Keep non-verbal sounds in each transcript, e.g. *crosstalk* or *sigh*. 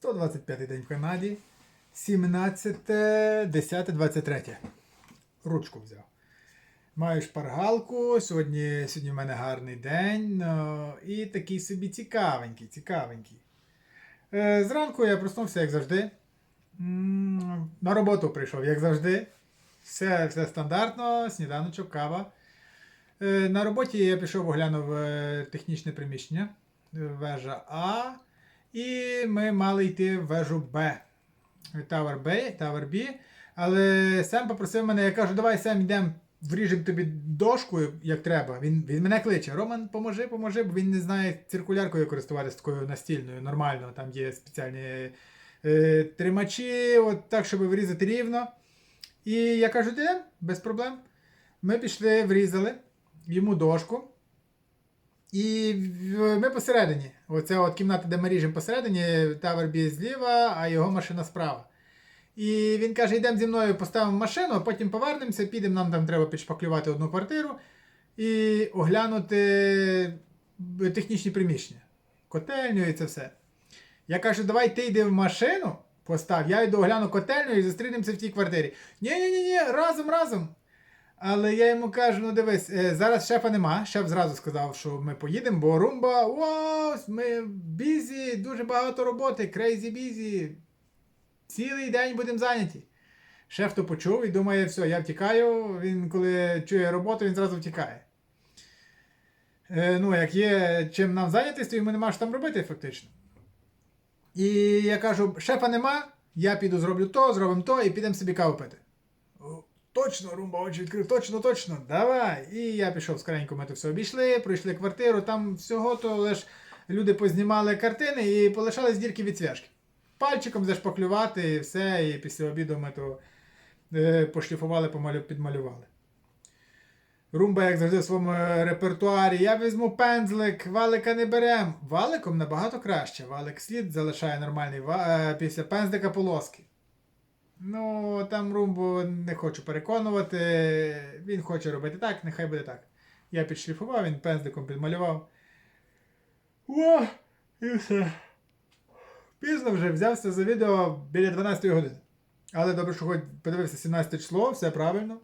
125 день в Канаді. 17, 10, 23. Ручку взяв. Маю шпаргалку. Сьогодні, сьогодні в мене гарний день. ну, і такий собі цікавенький, цікавенький. Е, зранку я проснувся, як завжди. На роботу прийшов, як завжди. Все, все стандартно, сніданочок, кава. Е, На роботі я пішов оглянув е, технічне приміщення, вежа А. І ми мали йти в вежу Б. Tower B, Tower B. Але Сем попросив мене, я кажу, давай Сем йдемо, вріжемо тобі дошку, як треба. Він, він мене кличе. Роман, поможи, поможи, бо він не знає циркуляркою користуватися такою настільною, нормально. Там є спеціальні е, тримачі, от так, щоб врізати рівно. І я кажу, де? Без проблем. Ми пішли, врізали йому дошку. І ми посередині. Оце от кімната, де ми ріжемо посередині, Tower B зліва, а його машина справа. І він каже: йдемо зі мною, поставимо машину, а потім повернемося, підемо, нам там треба підшпаклювати одну квартиру і оглянути технічні приміщення. Котельню і це все. Я кажу, давай ти йди в машину, постав, я йду огляну котельню і зустрінемося в тій квартирі. Ні-ні-ні, ні, разом, разом. Але я йому кажу: ну дивись, е, зараз шефа нема. Шеф зразу сказав, що ми поїдемо, бо румба, вау, ми бізі, дуже багато роботи, крейзі бізі. Цілий день будемо зайняті. Шеф то почув і думає, все, я втікаю. Він, коли чує роботу, він зразу втікає. Е, ну, як є чим нам зайнятися, то йому нема що там робити, фактично. І я кажу: шефа нема, я піду зроблю то, зробимо то і підемо собі каву пити. Точно, Румба очі відкрив, точно, точно, давай. І я пішов скоренько, ми то все обійшли, пройшли квартиру, там всього то лиш люди познімали картини і полишались дірки від цвяшки. Пальчиком зашпаклювати і все, і після обіду ми то е, пошліфували, помалю, підмалювали. Румба, як завжди, в своєму репертуарі. Я візьму пензлик, валика не берем. Валиком набагато краще. Валик слід залишає нормальний ва- е, після пензлика полоски. Ну, там Румбу не хочу переконувати. Він хоче робити так, нехай буде так. Я підшліфував, він пензликом підмалював. О, і все. Пізно вже взявся за відео біля 12 години. Але добре, що хоч подивився 17 число, все правильно.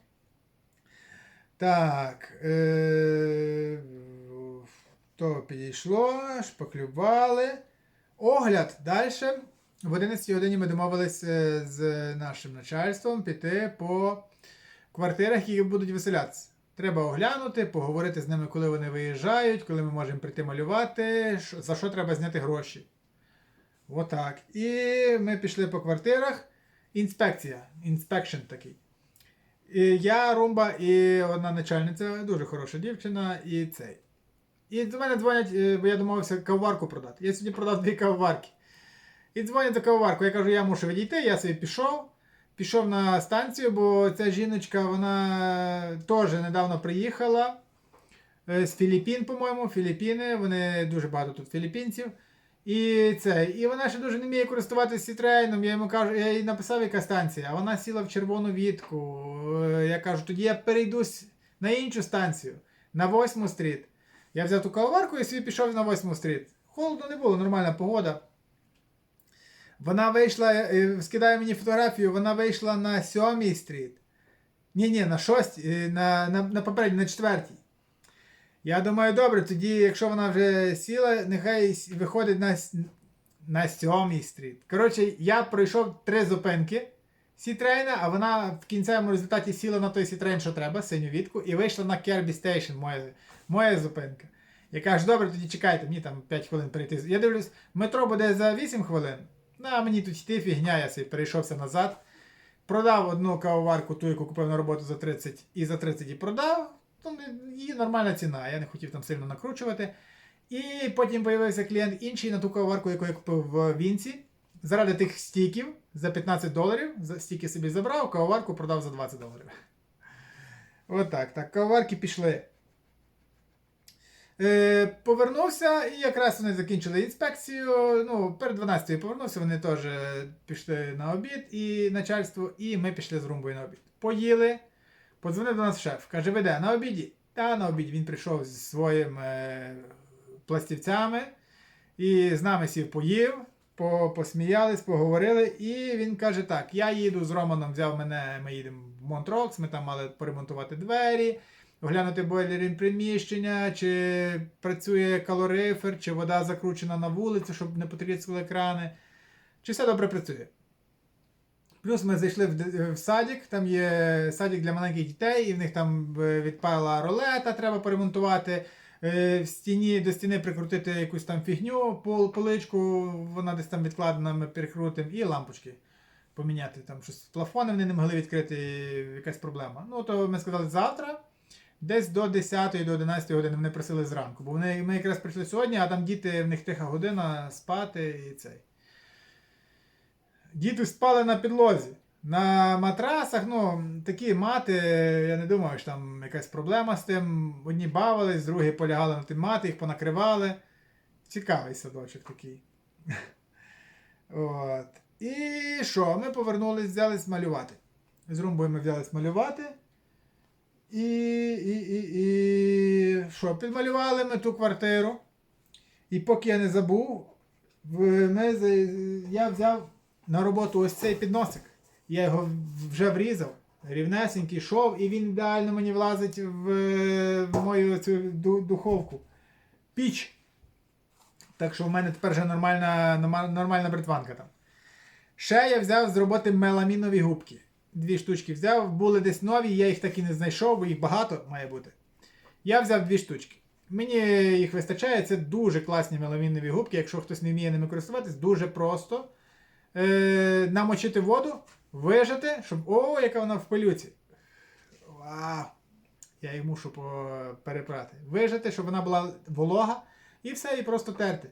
Так. Е- то підійшло, шпаклювали. Огляд далі. В 11 годині ми домовились е, з нашим начальством піти по квартирах, які будуть виселятися. Треба оглянути, поговорити з ними, коли вони виїжджають, коли ми можемо прийти малювати, за що треба зняти гроші. Отак. І ми пішли по квартирах. Інспекція. Інспекшн такий. І я, Румба, і одна начальниця, дуже хороша дівчина, і цей. І до мене дзвонять, е, бо я домовився кавоварку продати. Я сьогодні продав дві кавоварки. І дзвонять до кавоварку. Я кажу, я мушу відійти, я собі пішов. Пішов на станцію, бо ця жіночка, вона теж недавно приїхала е, з Філіппін, по-моєму, Філіппіни, вони дуже багато тут філіппінців. І це, і вона ще дуже не вміє користуватися сітрейном. Я йому кажу, я їй написав, яка станція, а вона сіла в червону вітку. Е, Я кажу, тоді я перейду на іншу станцію, на 8 стріт. Я взяв ту кавоварку і собі пішов на 8 стріт. Холодно не було, нормальна погода. Вона вийшла, е, скидає мені фотографію, вона вийшла на 7 стріт. Ні, ні, на 6, на, на, на попередній, на 4. Я думаю, добре, тоді, якщо вона вже сіла, нехай виходить на, на 7 стріт. Коротше, я пройшов три зупинки Сітрейна, а вона в кінцевому результаті сіла на той Сітрейн, що треба, синю вітку, і вийшла на Кербі Стейшн, моя, моя зупинка. Я кажу, добре, тоді чекайте, мені там 5 хвилин перейти. Я дивлюсь, метро буде за 8 хвилин. Ну, а мені тут йти фігня, я собі перейшовся назад. Продав одну кавоварку, ту, яку купив на роботу за 30, і за 30 і продав. Не- її нормальна ціна, я не хотів там сильно накручувати. І потім з'явився клієнт інший на ту кавоварку, яку я купив в Вінці. Заради тих стіків за 15 доларів. Стіки собі забрав, кавоварку продав за 20 доларів. Отак. Так, кавоварки пішли. Е, повернувся, і якраз вони закінчили інспекцію. Ну, перед 12 повернувся, вони теж пішли на обід і начальство, і ми пішли з румбою на обід. Поїли. Подзвонив до нас шеф. Каже, ви де? На обіді? Та на обіді він прийшов зі своїми е, пластівцями і з нами сів поїв. по, посміялись, поговорили, і він каже: так, я їду з Романом, взяв мене, ми їдемо в Монтрокс, ми там мали поремонтувати двері, оглянути бойлерні приміщення, чи працює калорифер, чи вода закручена на вулицю, щоб не потріскали екрани. Чи все добре працює? Плюс ми зайшли в, в садик, там є садик для маленьких дітей, і в них там е, відпала ролета, треба поремонтувати. Е, В стіні до стіни прикрутити якусь там фігню, пол, поличку, вона десь там відкладена, ми перекрутимо, і лампочки поміняти. Там щось плафони вони не могли відкрити, якась проблема. Ну, то ми сказали завтра, десь до 10 до 11 години вони просили зранку. Бо вони, ми якраз прийшли сьогодні, а там діти, в них тиха година спати і цей. Діти спали на підлозі. На матрасах, ну, такі мати, я не думаю, що там якась проблема з тим. Одні бавились, другі полягали на ті мати, їх понакривали. Цікавий садочок такий. *laughs* От. І що? Ми повернулись, взялись малювати. З румбою ми взялись малювати. І, і, і, і що? Підмалювали ми ту квартиру. І поки я не забув, ми, я взяв на роботу ось цей підносик. Я його вже врізав, рівнесенький, йшов, і він ідеально мені влазить в, в мою цю духовку. Піч. Так що в мене тепер вже нормальна, нормальна бритванка там. Ще я взяв з роботи меламінові губки. Дві штучки взяв, були десь нові, я їх так і не знайшов, бо їх багато має бути. Я взяв дві штучки. Мені їх вистачає, це дуже класні меламінові губки. Якщо хтось не вміє ними користуватись, дуже просто. Е, намочити воду, вижати, щоб. О, яка вона в пилюці. Вау! Я її мушу перепрати. Вижати, щоб вона була волога, і все, і просто терти.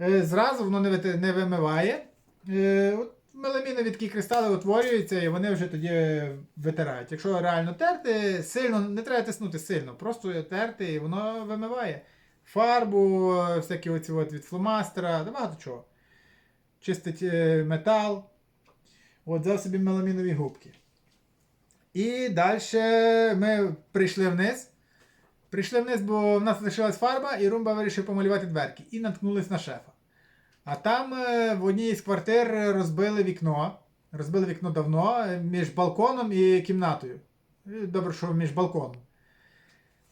Е, зразу воно не, не вимиває. Е, от меламінові такі кристали утворюються, і вони вже тоді витирають. Якщо реально терти, сильно, не треба тиснути сильно, просто терти, і воно вимиває. Фарбу, всякі оці от від фломастера, багато чого. Чистить е, метал. От взяв собі меламінові губки. І далі ми прийшли вниз. Прийшли вниз, бо в нас лишилась фарба, і Румба вирішив помалювати дверки. І наткнулись на шефа. А там е, в одній з квартир розбили вікно. Розбили вікно давно е, між балконом і кімнатою. Добре, що між балконом.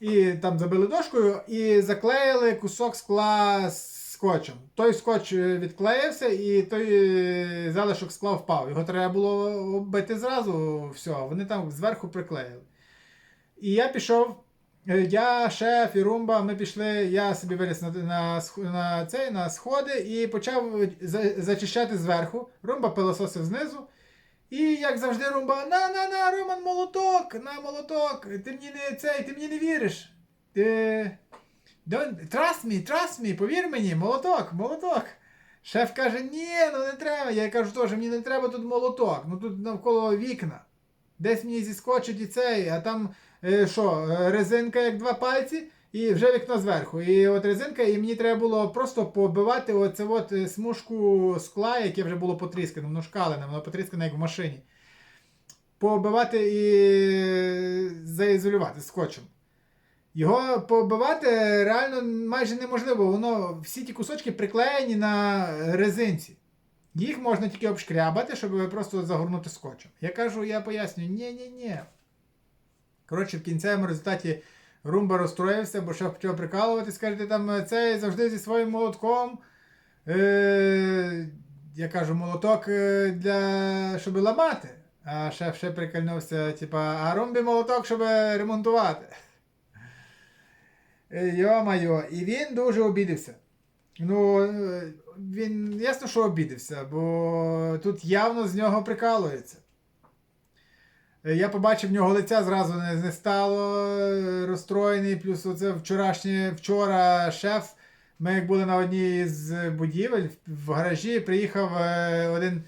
І там забили дошкою і заклеїли кусок скла скотчем. Той скотч е, відклеївся, і той е, залишок скла впав. Його треба було оббити зразу. Все, вони там зверху приклеїли. І я пішов. Е, Я, шеф і Румба, ми пішли, я собі виліз на, на, на, цей, на сходи і почав за- зачищати зверху. Румба пилососив знизу. І як завжди Румба, на, на, на, Роман, молоток, на молоток, ти мені не цей, ти мені не віриш. Ти... Don't, trust me, trust me, повір мені, молоток, молоток. Шеф каже, ні, ну не треба. Я кажу, теж мені не треба тут молоток, ну тут навколо вікна. Десь мені зіскочить і цей, а там е, що, е, резинка як два пальці, і вже вікно зверху. І от резинка, і мені треба було просто побивати оце от е, смужку скла, яке вже було потріскане, воно шкалене, воно потріскане як в машині. Побивати і заізолювати скотчем. Його побивати реально майже неможливо. Воно всі ті кусочки приклеєні на резинці. Їх можна тільки обшкрябати, щоб просто загорнути скотчем. Я кажу, я пояснюю, ні-ні-ні. Коротше, в кінцевому результаті Румба розстроївся, бо шеф почав прикалуватись, каже, ти там цей завжди зі своїм молотком. Е, я кажу, молоток е, для щоб ламати. А шеф ще прикольнувся, типа, а Румбі молоток, щоб ремонтувати. Е, Йо-майо, і він дуже обідився. Ну, він ясно, що обідився, бо тут явно з нього прикалується. Я побачив в нього лиця зразу не, не стало розстроєний, плюс оце вчорашнє, вчора шеф. Ми як були на одній з будівель в гаражі, приїхав е, один,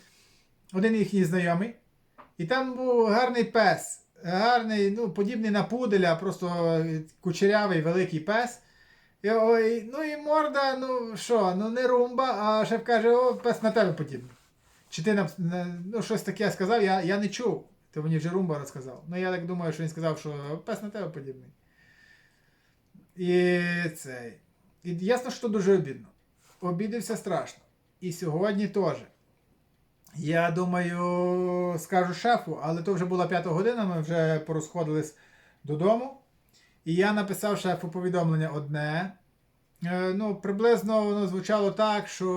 один їхній знайомий. І там був гарний пес. Гарний, ну, подібний на пуделя, просто кучерявий великий пес. І, ой, ну і морда, ну що, ну не румба, а шеф каже, о, пес на тебе подібний. Чи ти ну, щось таке сказав, я, я не чув. То мені вже румба розказав. Ну я так думаю, що він сказав, що пес на тебе подібний. І цей. І ясно, що дуже обідно. Обідився страшно. і сьогодні теж. Я думаю, скажу шефу, але то вже була п'ята година, ми вже порозходились додому. І я написав шефу повідомлення одне. Е, ну, приблизно воно звучало так, що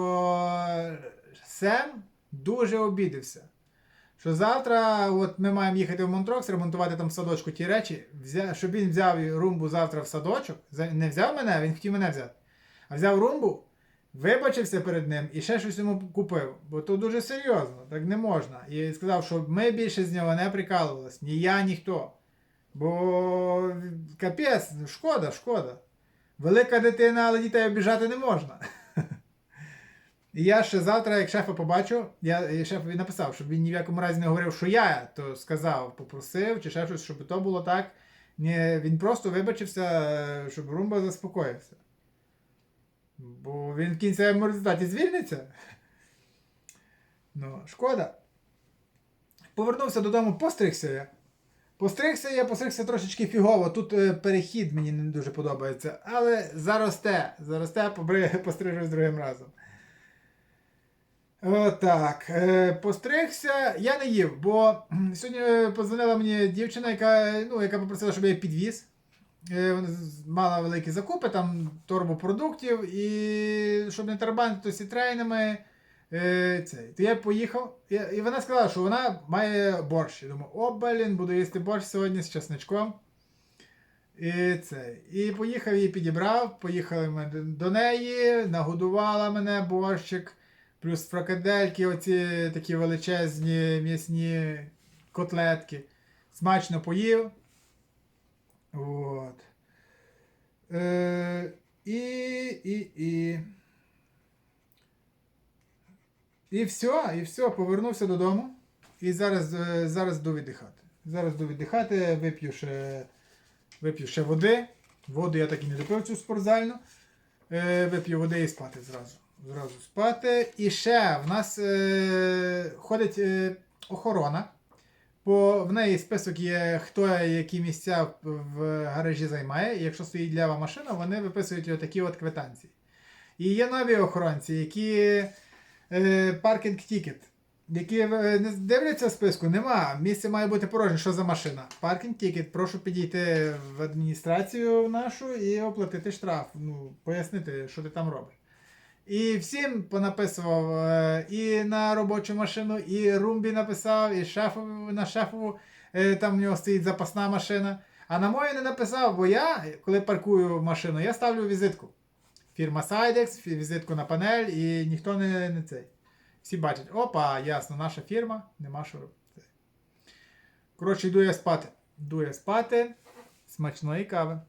Сем дуже обідився. Що завтра от ми маємо їхати в Монтрокс, ремонтувати там в садочку ті речі, щоб він взяв румбу завтра в садочок. Не взяв мене, він хотів мене взяти. А взяв румбу, вибачився перед ним і ще щось йому купив. Бо то дуже серйозно, так не можна. І сказав, що ми більше з нього не прикалувалися, ні я, ні хто. Бо капець, шкода, шкода. Велика дитина, але дітей обіжати не можна. І я ще завтра, як шефа побачу, я і шефові написав, щоб він ні в якому разі не говорив, що я то сказав, попросив, чи ще щось, щоб то було так. Ні, він просто вибачився, щоб Румба заспокоївся. Бо він в кінцевому результаті звільниться. Ну, шкода. Повернувся додому, постригся я. Постригся я, постригся трошечки фігово. Тут е, перехід мені не дуже подобається. Але заросте. Заросте, *laughs* пострижусь другим разом. Отак. Е, постригся, я не їв, бо сьогодні е, подзвонила мені дівчина, яка, ну, яка попросила, щоб я її підвіз. Е, Вона мала великі закупи, там торбу продуктів, і щоб не тарабанити то сітрейнами. Е, цей. То я поїхав, і, і вона сказала, що вона має борщ. Я думаю, о, блін, буду їсти борщ сьогодні з чесничком. І цей. І поїхав її підібрав, поїхали ми до- неї, нагодувала мене борщик, плюс фрикадельки, оці такі величезні м'ясні котлетки. Смачно поїв. От. Е, і, і, і. І все, і все, повернувся додому. І зараз, е, зараз йду віддихати. Зараз йду віддихати, вип'ю ще, вип'ю ще води. Воду я так і не допив цю спортзальну. Е, вип'ю води і спати зразу. Зразу спати. І ще в нас е, ходить е, охорона. Бо в неї список є, хто які місця в- гаражі займає. І якщо стоїть лява машина, вони виписують отакі от квитанції. І є нові охоронці, які паркінг тікет. Які е, не дивляться в списку, нема. Місце має бути порожнє. Що за машина? Паркінг тікет. Прошу підійти в адміністрацію нашу і оплатити штраф. Ну, пояснити, що ти там робиш. І всім понаписував е, і на робочу машину, і Румбі написав, і шефову, на шефову, е, там в нього стоїть запасна машина. А на мою не написав, бо я, коли паркую машину, я ставлю візитку. Фірма Sidex, візитку на панель, і ніхто не, не цей. Всі бачать, опа, ясно, наша фірма, нема що робити. Коротше, йду я спати. Йду я спати. Смачної кави.